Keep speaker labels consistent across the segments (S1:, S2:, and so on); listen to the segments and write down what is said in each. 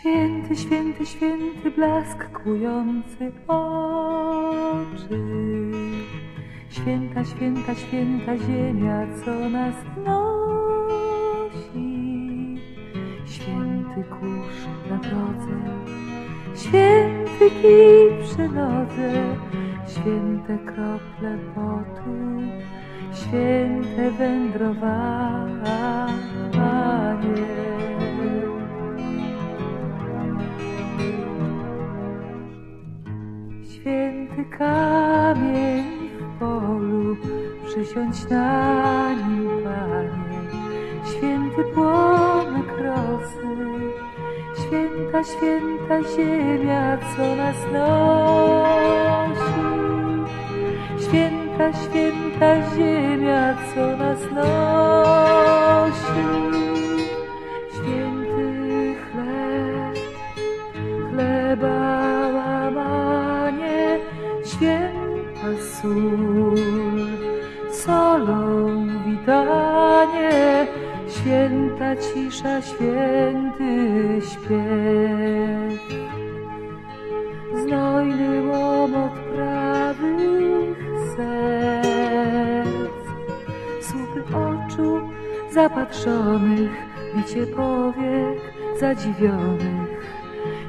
S1: Święty, święty, święty blask kłujący oczy. Święta, święta, święta ziemia, co nas nosi. Święty kurz na drodze, święty kij przy nodze, święte krople potu, święte wędrowanie. Święty kamień w polu, przysiądź na nim, Panie. Święty płomek rosy, święta, święta ziemia, co nas nosi. Święta, święta ziemia, co sól, solą witanie, święta cisza, święty śpiew. Znojny łomot prawych serc, słupy oczu zapatrzonych, bicie powiek zadziwionych,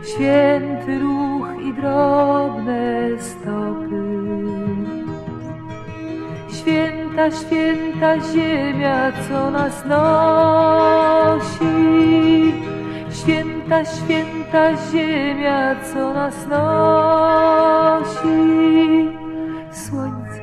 S1: święty ruch i drobne stopy. Święta, święta ziemia, co nas nosi. Święta, święta ziemia, co nas nosi. Słońce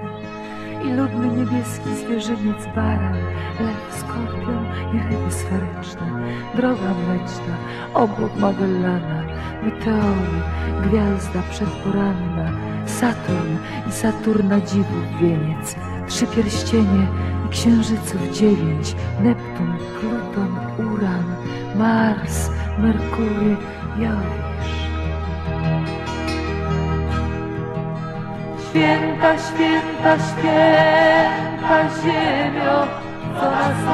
S1: i ludny niebieski zwierzyniec baran, lew, skorpion i ryby sferyczne, droga mleczna, obłok Magellana, meteory, gwiazda przedporanna, Saturn i Saturna dziwów wieniec, trzy pierścienie i księżyców dziewięć, Neptun, Pluton, Uran, Mars, Merkury, Jowisz. Święta, święta, święta ziemio, co nas